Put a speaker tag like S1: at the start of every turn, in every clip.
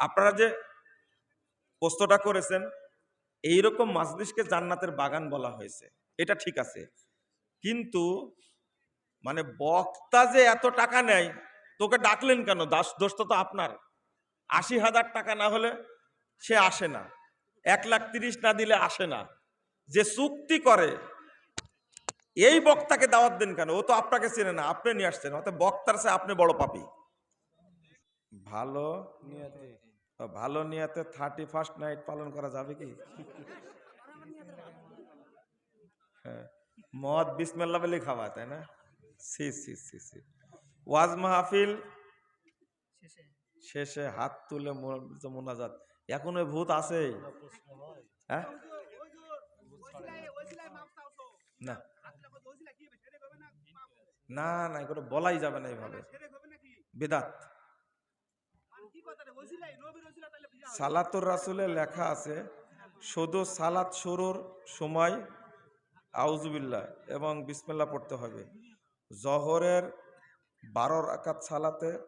S1: আপনারা যে প্রশ্নটা করেছেন, এইরকম মাজলিসকে জান্নাতের বাগান বলা হয়েছে। এটা ঠিক আছে। কিন্তু মানে বক্তা যে এত টাকা নেয়, তোকে ডাকলেন কেন? দাস দোষটা তো আপনার। আশি হাজার টাকা না হলে সে আসে না। এক লাখ তিরিশ না দিলে আসে না। যে চুক্তি করে, এই বক্তাকে দাওয়াত দেন কেন? ও তো আপনাকে চেনে না, আপনি নিয়ে আসছেন। অর্থাৎ বক্তার সে আপনি বড় পাপি। ভালো ভালো নিয়াতে থার্টি ফার্স্ট নাইট পালন করা যাবে কি? হ্যাঁ মদ বিসমেল্লা বলে খাওয়া তাই না? সি সি সি সি। ওয়াজ মাহফিল শেষে। হাত তুলে মোনাজাত। এখন ওই ভূত আছে? হ্যাঁ? না। না না এগুলো বলাই যাবে না এইভাবে। বেদাত। সালাতুর রাসুলে লেখা আছে, শুধু সালাত শুরুর সময় আউজুবিল্লাহ এবং বিসমিল্লাহ পড়তে হবে। জহরের বারো রাকাত সালাতে,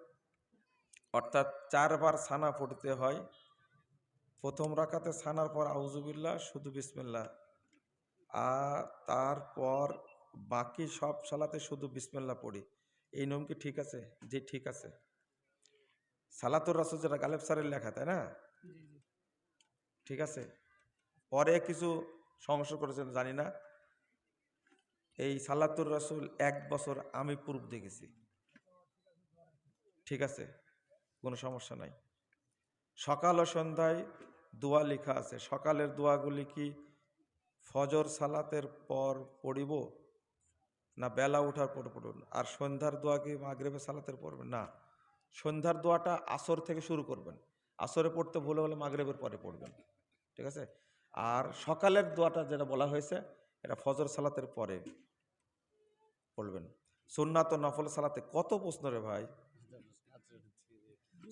S1: অর্থাৎ চারবার সানা পড়তে হয়। প্রথম রাকাতে সানার পর আউজুবিল্লাহ শুধু বিসমিল্লাহ। আর তারপর বাকি সব সালাতে শুধু বিসমিল্লাহ পড়ি। এই নিয়ম কি ঠিক আছে? যে ঠিক আছে। সালাতুর রাসুল যেটা গালেব স্যারের লেখা তাই না? ঠিক আছে? পরে কিছু সংশোধন করেছেন জানি না। এই সালাতুর রাসুল এক বছর আমি পূর্ব দেখেছি। ঠিক আছে? কোনো সমস্যা নাই। সকাল ও সন্ধ্যায় দোয়া লেখা আছে। সকালের দোয়াগুলি কি ফজর সালাতের পর পড়িব না বেলা ওঠার পর পড়ুন আর সন্ধ্যার দোয়া কি মাগরেবে সালাতের পড়বে না। সন্ধ্যার দোয়াটা আসর থেকে শুরু করবেন। আসরে পড়তে ভুলে হলে মাগরেবের পরে পড়বেন। ঠিক আছে? আর সকালের দোয়াটা যেটা বলা হয়েছে, এটা ফজর সালাতের পরে পড়বেন। সুন্নাত ও নফল সালাতে কত প্রশ্ন রে ভাই?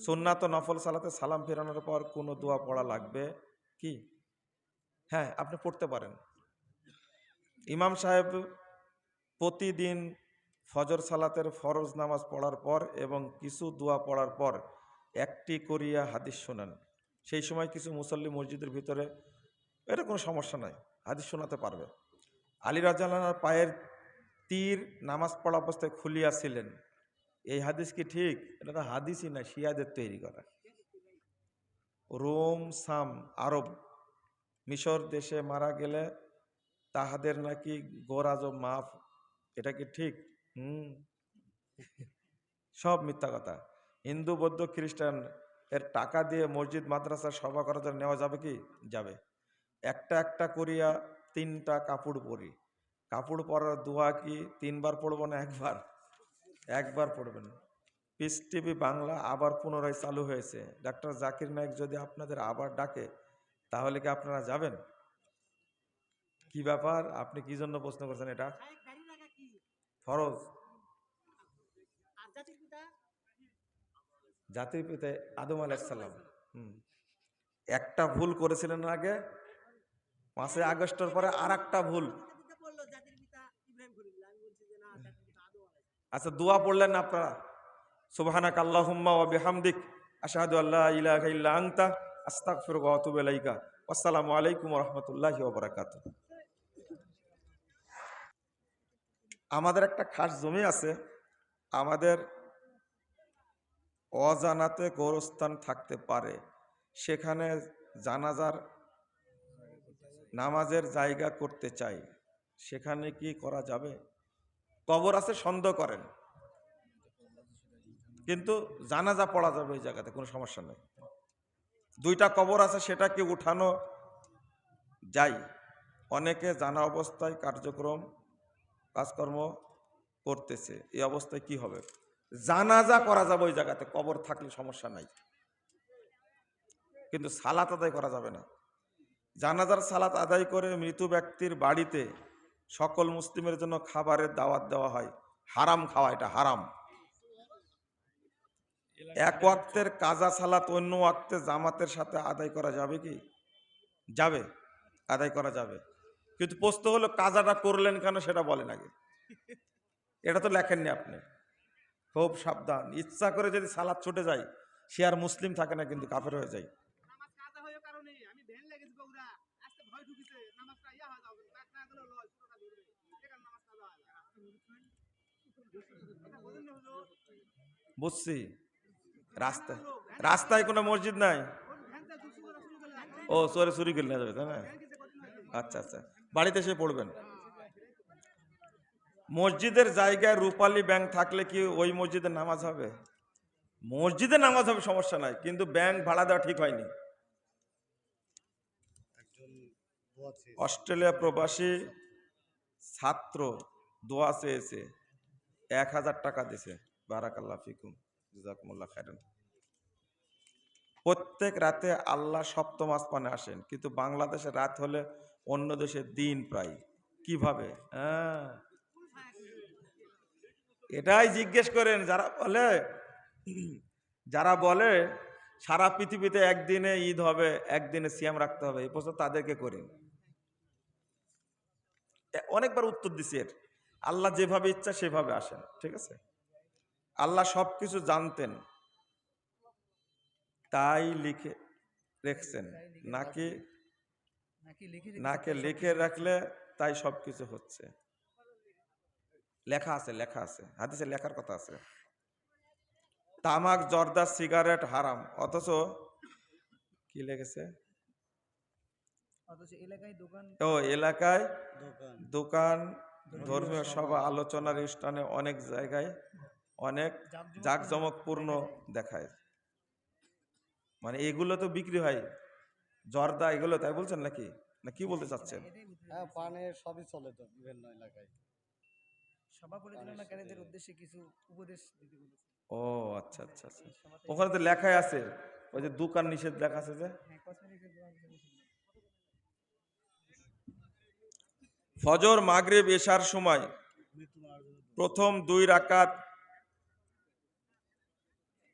S1: সুন্নাত ও নফল সালাতে সালাম ফেরানোর পর কোনো দোয়া পড়া লাগবে কি? হ্যাঁ আপনি পড়তে পারেন। ইমাম সাহেব প্রতিদিন ফজর সালাতের ফরজ নামাজ পড়ার পর এবং কিছু দোয়া পড়ার পর একটি করিয়া হাদিস শোনেন। সেই সময় কিছু মুসল্লি মসজিদের ভিতরে, এটা কোনো সমস্যা নাই, হাদিস শোনাতে পারবে। আলী রাজালার পায়ের তীর নামাজ পড়া অবস্থায় খুলিয়াছিলেন। এই হাদিস কি ঠিক? এটা তো হাদিসই না, শিয়াদের তৈরি করা। রোম, সাম, আরব, মিশর দেশে মারা গেলে তাহাদের নাকি গোরাজ মাফ, এটা কি ঠিক? হুম। সব মিথ্যা কথা। হিন্দু, বৌদ্ধ, খ্রিস্টান এর টাকা দিয়ে মসজিদ, মাদ্রাসা সভা জন্য নেওয়া যাবে কি? যাবে। একটা একটা করিয়া তিনটা কাপড় পরি। কাপড় পরার দোয়া কি তিনবার পড়ব না একবার? একবার পড়বেন। পিস টিভি বাংলা আবার পুনরায় চালু হয়েছে। ডাক্তার জাকির নায়ক যদি আপনাদের আবার ডাকে, তাহলে কি আপনারা যাবেন? কি ব্যাপার? আপনি কি জন্য প্রশ্ন করছেন এটা? ফরজ। জাতির পিতা? আদম আলাইসাল্লাম হুম। একটা ভুল করেছিলেন আগে পাঁচই আগস্টের পরে আর একটা ভুল আচ্ছা দোয়া পড়লেন আপনারা? সুবহানাক আল্লাহুম্মা ওয়া বিহামদিক। আশহাদু আল্লা ইলাহা ইল্লা আনতা আস্তাগফিরুকা ওয়া আতুবু ইলাইকা। আসসালামু আলাইকুম ওয়া রাহমাতুল্লাহি ওয়া বারাকাতুহু। আমাদের একটা খাস জমি আছে। আমাদের অজানাতে গোরস্থান থাকতে পারে। সেখানে জানাজার নামাজের জায়গা করতে চাই। সেখানে কি করা যাবে? কবর আছে, সন্দেহ করেন। কিন্তু জানাজা পড়া যাবে ওই জায়গাতে, কোনো সমস্যা নেই। দুইটা কবর আছে সেটা কি উঠানো যায়। অনেকে জানা অবস্থায় কার্যক্রম কাজকর্ম করতেছে, এই অবস্থায় কি হবে? জানাজা করা যাবে ওই জায়গাতে, কবর থাকলে সমস্যা নাই। কিন্তু সালাত আদায় করা যাবে না। জানাজার সালাত আদায় করে মৃত ব্যক্তির বাড়িতে সকল মুসলিমের জন্য খাবারের দাওয়াত দেওয়া হয়। হারাম খাওয়া, এটা হারাম। এক ওয়াক্তের কাজা সালাত অন্য ওয়াক্তে জামাতের সাথে আদায় করা যাবে কি? যাবে, আদায় করা যাবে। কিন্তু প্রশ্ন হলো কাজাটা করলেন কেন সেটা বলেন আগে। এটা তো লেখেননি আপনি। খুব সাবধান। ইচ্ছা করে যদি সালাদ ছুটে যায় সে আর মুসলিম থাকে না কিন্তু কাফের হয়ে যায়। বুঝছি। রাস্তা রাস্তায় কোনো মসজিদ নাই?
S2: করলে
S1: ও সরে চুরি করে নেওয়া যাবে তাই না? আচ্ছা আচ্ছা। বাড়িতে এসে পড়বেন। মসজিদের জায়গায় রূপালী ব্যাংক থাকলে কি ওই মসজিদে নামাজ হবে? মসজিদে নামাজ হবে সমস্যা নাই কিন্তু ব্যাংক ভাড়া দেওয়া ঠিক হয়নি। অস্ট্রেলিয়া প্রবাসী ছাত্র দোয়া চেয়েছে এক হাজার টাকা দিছে বারাকাল্লাহ ফিকুম জাজাকুমুল্লাহ খাইরান প্রত্যেক রাতে আল্লাহ সপ্তম আসমানে আসেন। কিন্তু বাংলাদেশে রাত হলে অন্য দেশে দিন প্রায়। কীভাবে? হ্যাঁ। এটাই জিজ্ঞেস করেন, যারা বলে যারা বলে, সারা পৃথিবীতে একদিনে ঈদ হবে, একদিনে সিয়াম রাখতে হবে, এই প্রশ্ন তাদেরকে করেন। অনেকবার উত্তর দিছি এর। আল্লাহ যেভাবে ইচ্ছা সেভাবে আসেন, ঠিক আছে? আল্লাহ সবকিছু জানতেন। তাই লিখে রেখছেন। নাকি
S3: নাকি লিখে
S1: নাকে লিখে রাখলে তাই সবকিছু হচ্ছে। লেখা আছে লেখা আছে। হাদিসে লেখার কথা আছে। তামাক জর্দা সিগারেট হারাম। অথচ কি লেগেছে?
S3: অথচ
S1: ও এলাকায় দোকান। ধর্মীয় সভা। আলোচনার স্থানে অনেক জায়গায় অনেক জাঁকজমকপূর্ণ দেখায়। মানে এগুলো তো বিক্রি হয়। জর্দা এগুলো তাই বলছেন নাকি? না কি বলতে চাচ্ছেন?
S4: হ্যাঁ পানের সবই চলে তো বিভিন্ন এলাকায়।
S3: সভা পরিচালনাকারীদের উদ্দেশ্যে কিছু উপদেশ দিতে
S1: ও আচ্ছা আচ্ছা আচ্ছা। ওখানে তো লেখাই আছে। ওই যে দোকান নিষেধ লেখা আছে যে।
S3: হ্যাঁ।
S1: ফজর মাগরিব এশার সময় প্রথম দুই রাকাত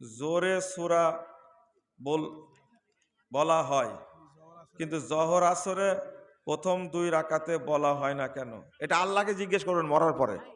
S1: জোরে সুরা বল, বলা হয়। কিন্তু জহর আসরে প্রথম দুই রাকাতে বলা হয় না কেন? এটা আল্লাহকে জিজ্ঞেস করবেন মরার পরে।